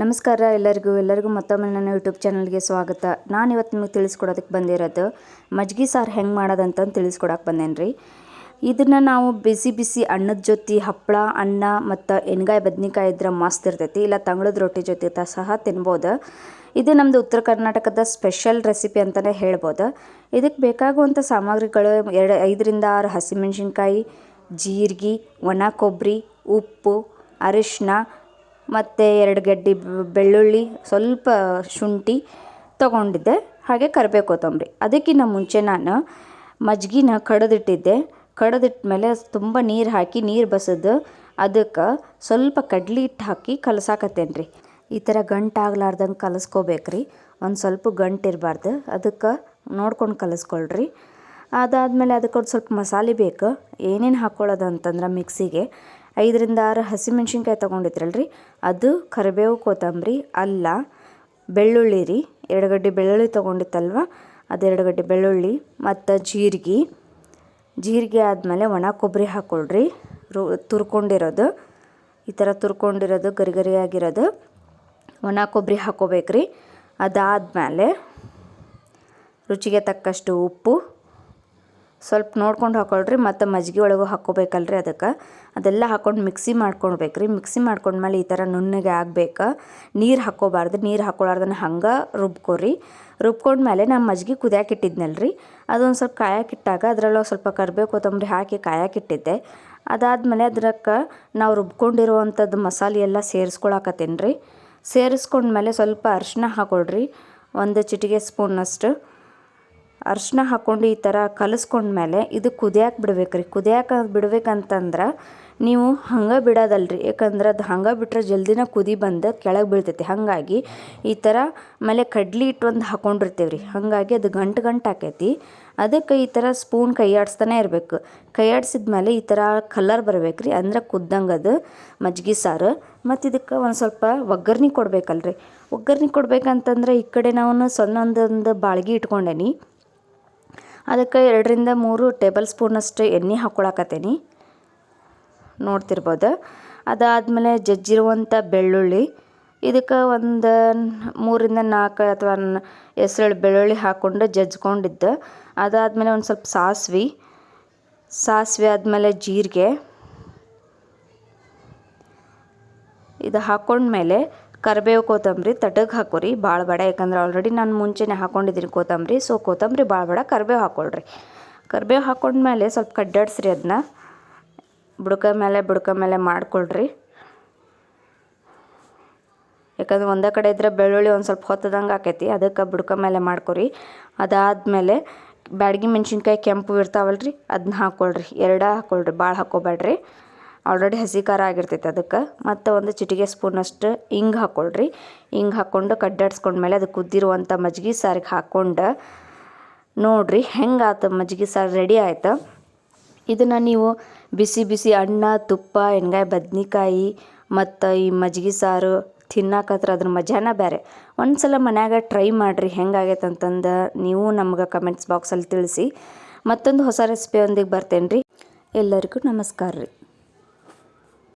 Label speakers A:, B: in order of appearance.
A: ನಮಸ್ಕಾರ ಎಲ್ಲರಿಗೂ ಎಲ್ಲರಿಗೂ ಮತ್ತೊಮ್ಮೆ ನನ್ನ ಯೂಟ್ಯೂಬ್ ಚಾನಲ್ಗೆ ಸ್ವಾಗತ. ನಾನು ಇವತ್ತು ನಿಮಗೆ ತಿಳಿಸ್ಕೊಡೋದಕ್ಕೆ ಬಂದಿರೋದು, ಮಜ್ಗಿ ಸಾರು ಹೆಂಗೆ ಮಾಡೋದಂತಂದು ತಿಳಿಸ್ಕೊಡಕ್ಕೆ ಬಂದೇನು ರೀ ಇದನ್ನು ನಾವು ಬಿಸಿ ಬಿಸಿ ಅನ್ನದ ಜೊತೆ ಹಪ್ಪಳ ಅನ್ನ ಮತ್ತು ಎಣ್ಗಾಯಿ ಬದ್ನಿಕಾಯಿ ಇದ್ರೆ ಮಸ್ತ್ ಇರ್ತೈತಿ. ಇಲ್ಲ ತಂಗಳದ ರೊಟ್ಟಿ ಜೊತೆ ಸಹ ತಿನ್ಬೋದು. ಇದು ನಮ್ಮದು ಉತ್ತರ ಕರ್ನಾಟಕದ ಸ್ಪೆಷಲ್ ರೆಸಿಪಿ ಅಂತಲೇ ಹೇಳ್ಬೋದು. ಇದಕ್ಕೆ ಬೇಕಾಗುವಂಥ ಸಾಮಗ್ರಿಗಳು ಎರಡು, ಐದರಿಂದ ಆರು ಹಸಿಮೆಣ್ಸಿನ್ಕಾಯಿ, ಜೀರಿಗೆ, ಒಣ ಕೊಬ್ಬರಿ ಉಪ್ಪು ಅರಿಶಿನ ಮತ್ತು ಎರಡು ಗಡ್ಡೆ ಬೆಳ್ಳುಳ್ಳಿ, ಸ್ವಲ್ಪ ಶುಂಠಿ ತೊಗೊಂಡಿದ್ದೆ. ಹಾಗೆ ಕರಿಬೇವು ಕೊತ್ತಂಬರಿ. ಅದಕ್ಕಿಂತ ಮುಂಚೆ ನಾನು ಮಜ್ಗಿನ ಕಡದಿಟ್ಟಿದ್ದೆ. ಕಡದಿಟ್ಟ ಮೇಲೆ ತುಂಬ ನೀರು ಹಾಕಿ, ನೀರು ಬಸದು ಅದಕ್ಕೆ ಸ್ವಲ್ಪ ಕಡ್ಲೆ ಹಿಟ್ಟು ಹಾಕಿ ಕಲಸಾಕತ್ತೇನೆ ರೀ ಈ ಥರ ಗಂಟು ಆಗ್ಲಾರ್ದಂಗೆ ಕಲಸ್ಕೋಬೇಕು ರೀ ಒಂದು ಸ್ವಲ್ಪ ಗಂಟು ಇರಬಾರ್ದು ಅದಕ್ಕೆ ನೋಡ್ಕೊಂಡು ಕಲಸ್ಕೊಳ್ರಿ. ಅದಾದಮೇಲೆ ಅದಕ್ಕೆ ಒಂದು ಸ್ವಲ್ಪ ಮಸಾಲೆ ಬೇಕು. ಏನೇನು ಹಾಕ್ಕೊಳ್ಳೋದು ಅಂತಂದ್ರೆ ಮಿಕ್ಸಿಗೆ. ಐದರಿಂದ ಆರು ಹಸಿಮೆಣ್ಸಿನ್ಕಾಯಿ ತೊಗೊಂಡಿದ್ರಲ್ರಿ? ಅದು ಕರಿಬೇವು, ಕೊತ್ತಂಬರಿ, ಅಲ್ಲ, ಬೆಳ್ಳುಳ್ಳಿ ರೀ. ಎರಡು ಗಡ್ಡೆ ಬೆಳ್ಳುಳ್ಳಿ ತೊಗೊಂಡಿತ್ತಲ್ವ? ಅದೆರಡು ಗಡ್ಡೆ ಬೆಳ್ಳುಳ್ಳಿ ಮತ್ತು ಜೀರಿಗೆ. ಜೀರಿಗೆ ಆದಮೇಲೆ ಒಣ ಕೊಬ್ಬರಿ ಹಾಕ್ಕೊಳ್ರಿ ರು, ತುರ್ಕೊಂಡಿರೋದು. ಈ ಥರ ತುರ್ಕೊಂಡಿರೋದು, ಗರಿ ಗರಿಯಾಗಿರೋದು. ಒಣ ಕೊಬ್ಬರಿ ಹಾಕ್ಕೋಬೇಕ್ರಿ ಅದಾದಮೇಲೆ ರುಚಿಗೆ ತಕ್ಕಷ್ಟು ಉಪ್ಪು. ಸ್ವಲ್ಪ ನೋಡ್ಕೊಂಡು ಹಾಕೊಳ್ರಿ, ಮತ್ತು ಮಜ್ಜಿಗೆ ಒಳಗೂ ಹಾಕ್ಕೋಬೇಕಲ್ರಿ ಅದಕ್ಕೆ. ಅದೆಲ್ಲ ಹಾಕ್ಕೊಂಡು ಮಿಕ್ಸಿ ಮಾಡ್ಕೊಳ್ಬೇಕ್ರಿ. ಮಿಕ್ಸಿ ಮಾಡ್ಕೊಂಡ್ಮೇಲೆ ಈ ಥರ ನುಣ್ಣಗೆ ಆಗ್ಬೇಕು. ನೀರು ಹಾಕ್ಕೋಬಾರ್ದು. ನೀರು ಹಾಕ್ಕೊಳಾರ್ದನ್ನ ಹಂಗೆ ರುಬ್ಕೊರಿ. ರುಬ್ಕೊಂಡ್ಮೇಲೆ ನಾನು ಮಜ್ಜಿಗೆ ಕುದಿಯಾಕಿಟ್ಟಿದ್ನಲ್ರಿ ಅದೊಂದು ಸ್ವಲ್ಪ ಕಾಯಕ್ಕಿಟ್ಟಾಗ ಅದರೊಳಗೆ ಸ್ವಲ್ಪ ಕರಿಬೇವು ಕೊತ್ತಂಬರಿ ಹಾಕಿ ಕಾಯಕ್ಕಿಟ್ಟಿದ್ದೆ ಅದಾದಮೇಲೆ ಅದಕ್ಕೆ ನಾವು ರುಬ್ಕೊಂಡಿರುವಂಥದ್ದು ಮಸಾಲೆ ಎಲ್ಲ ಸೇರಿಸ್ಕೊಳಕತ್ತೀನಿ ರೀ ಸೇರಿಸ್ಕೊಂಡ್ಮೇಲೆ ಸ್ವಲ್ಪ ಅರಿಶಿನ ಹಾಕೊಳ್ರಿ. ಒಂದು ಚಿಟಿಕೆ ಸ್ಪೂನಷ್ಟು. ಅರಿಶಿನ ಹಾಕ್ಕೊಂಡು ಈ ಥರ ಕಲಸ್ಕೊಂಡ್ಮೇಲೆ ಇದು ಕುದಿಯಾಕೆ ಬಿಡ್ಬೇಕು ರೀ ಕುದಿಯಾಕೆ ಬಿಡ್ಬೇಕಂತಂದ್ರೆ ನೀವು ಹಂಗೆ ಬಿಡೋದಲ್ರಿ. ಯಾಕಂದ್ರೆ ಅದು ಹಂಗೆ ಬಿಟ್ರೆ ಜಲ್ದಿನ ಕುದಿ ಬಂದು ಕೆಳಗೆ ಬೀಳ್ತೈತಿ. ಹಾಗಾಗಿ ಈ ಥರ ಆಮೇಲೆ ಕಡ್ಲಿ ಇಟ್ಟು ಒಂದು ಹಾಕ್ಕೊಂಡಿರ್ತೀವಿ ರೀ ಹಾಗಾಗಿ ಅದು ಗಂಟು ಗಂಟು ಆಕೈತಿ. ಅದಕ್ಕೆ ಈ ಥರ ಸ್ಪೂನ್ ಕೈ ಆಡಿಸ್ತಾನೆ ಇರಬೇಕು. ಕೈ ಆಡಿಸಿದ್ಮೇಲೆ ಈ ಥರ ಕಲರ್ ಬರ್ಬೇಕು ರೀ ಅಂದ್ರೆ ಕುದ್ದಂಗೆ ಅದು ಮಜ್ಜಿಗೆ ಸಾರು. ಮತ್ತು ಇದಕ್ಕೆ ಒಂದು ಸ್ವಲ್ಪ ಒಗ್ಗರ್ಣೆ ಕೊಡ್ಬೇಕಲ್ರಿ. ಒಗ್ಗರ್ಣೆ ಕೊಡ್ಬೇಕಂತಂದ್ರೆ ಈ ಕಡೆ ನಾವು ಸಣ್ಣ ಒಂದೊಂದು ಬಾಳ್ಗೆ ಇಟ್ಕೊಂಡೇನಿ. ಅದಕ್ಕೆ ಎರಡರಿಂದ ಮೂರು ಟೇಬಲ್ ಸ್ಪೂನಷ್ಟು ಎಣ್ಣೆ ಹಾಕ್ಕೊಳಕತ್ತೀನಿ. ನೋಡ್ತಿರ್ಬೋದು. ಅದಾದಮೇಲೆ ಜಜ್ಜಿರುವಂಥ ಬೆಳ್ಳುಳ್ಳಿ. ಇದಕ್ಕೆ ಒಂದು ಮೂರಿಂದ ನಾಲ್ಕು ಅಥವಾ ಹೆಸರು ಬೆಳ್ಳುಳ್ಳಿ ಹಾಕ್ಕೊಂಡು ಜಜ್ಕೊಂಡಿದ್ದು ಅದಾದಮೇಲೆ ಒಂದು ಸ್ವಲ್ಪ ಸಾಸಿವೆ. ಸಾಸಿವೆ ಆದಮೇಲೆ ಜೀರಿಗೆ. ಇದು ಹಾಕ್ಕೊಂಡ್ಮೇಲೆ ಕರಿಬೇವು ಕೊತ್ತಂಬರಿ ತಟಗೆ ಹಾಕೋರಿ ಭಾಳ ಬೇಡ. ಯಾಕಂದ್ರೆ ಆಲ್ರೆಡಿ ನಾನು ಮುಂಚೆನೇ ಹಾಕೊಂಡಿದ್ದೀನಿ ಕೊತ್ತಂಬರಿ. ಸೊ ಕೊತ್ತಂಬರಿ ಭಾಳ ಬೇಡ, ಕರಿಬೇವು ಹಾಕ್ಕೊಳ್ರಿ ಕರಿಬೇವು ಹಾಕ್ಕೊಂಡ್ಮೇಲೆ ಸ್ವಲ್ಪ ಕಡ್ಡಾಡ್ಸ್ರಿ ಅದನ್ನ ಬುಡಕ ಮೇಲೆ ಬುಡಕ ಮೇಲೆ ಮಾಡ್ಕೊಳ್ರಿ. ಯಾಕಂದ್ರೆ ಒಂದೇ ಕಡೆ ಇದ್ರೆ ಬೆಳ್ಳುಳ್ಳಿ ಒಂದು ಸ್ವಲ್ಪ ಹೊತ್ತದಂಗೆ ಆಕೈತಿ. ಅದಕ್ಕೆ ಬುಡಕ ಮೇಲೆ ಮಾಡ್ಕೊರಿ. ಅದಾದಮೇಲೆ ಬ್ಯಾಡಗಿ ಮೆಣಸಿನ್ಕಾಯಿ ಕೆಂಪು ಇರ್ತಾವಲ್ರಿ ಅದನ್ನ ಹಾಕ್ಕೊಳ್ರಿ ಎರಡ ಹಾಕ್ಕೊಳ್ರಿ ಭಾಳ ಹಾಕ್ಕೋಬೇಡ್ರಿ ಆಲ್ರೆಡಿ ಹಸಿ ಖಾರ ಆಗಿರ್ತೈತೆ ಅದಕ್ಕೆ. ಮತ್ತು ಒಂದು ಚಿಟಿಕೆ ಸ್ಪೂನಷ್ಟು ಹಿಂಗೆ ಹಾಕ್ಕೊಳ್ರಿ ಹಿಂಗೆ ಹಾಕ್ಕೊಂಡು ಕಡ್ಡಾಡ್ಸ್ಕೊಂಡ್ಮೇಲೆ ಅದಕ್ಕೆ ಕುದ್ದಿರುವಂಥ ಮಜ್ಗೆ ಸಾರಿಗೆ ಹಾಕ್ಕೊಂಡು ನೋಡಿರಿ ಹೆಂಗೆ ಆತು ಮಜ್ಜಿಗೆ ಸಾರು ರೆಡಿ ಆಯ್ತು? ಇದನ್ನು ನೀವು ಬಿಸಿ ಬಿಸಿ ಅನ್ನ, ತುಪ್ಪ, ಎಣ್ಗಾಯಿ, ಬದ್ನಿಕಾಯಿ ಮತ್ತು ಈ ಮಜ್ಗೆ ಸಾರು ತಿನ್ನಕತ್ರ ಅದ್ರ ಮಜಾನ ಬೇರೆ ಒಂದು ಸಲ ಮನ್ಯಾಗ ಟ್ರೈ ಮಾಡಿರಿ ಹೆಂಗಾಗೈತೆ ಅಂತಂದು ನೀವು ನಮ್ಗೆ ಕಮೆಂಟ್ಸ್ ಬಾಕ್ಸಲ್ಲಿ ತಿಳಿಸಿ. ಮತ್ತೊಂದು ಹೊಸ ರೆಸಿಪಿಯೊಂದಿಗೆ ಬರ್ತೇನೆ ರೀ ಎಲ್ಲರಿಗೂ ನಮಸ್ಕಾರ ರೀ.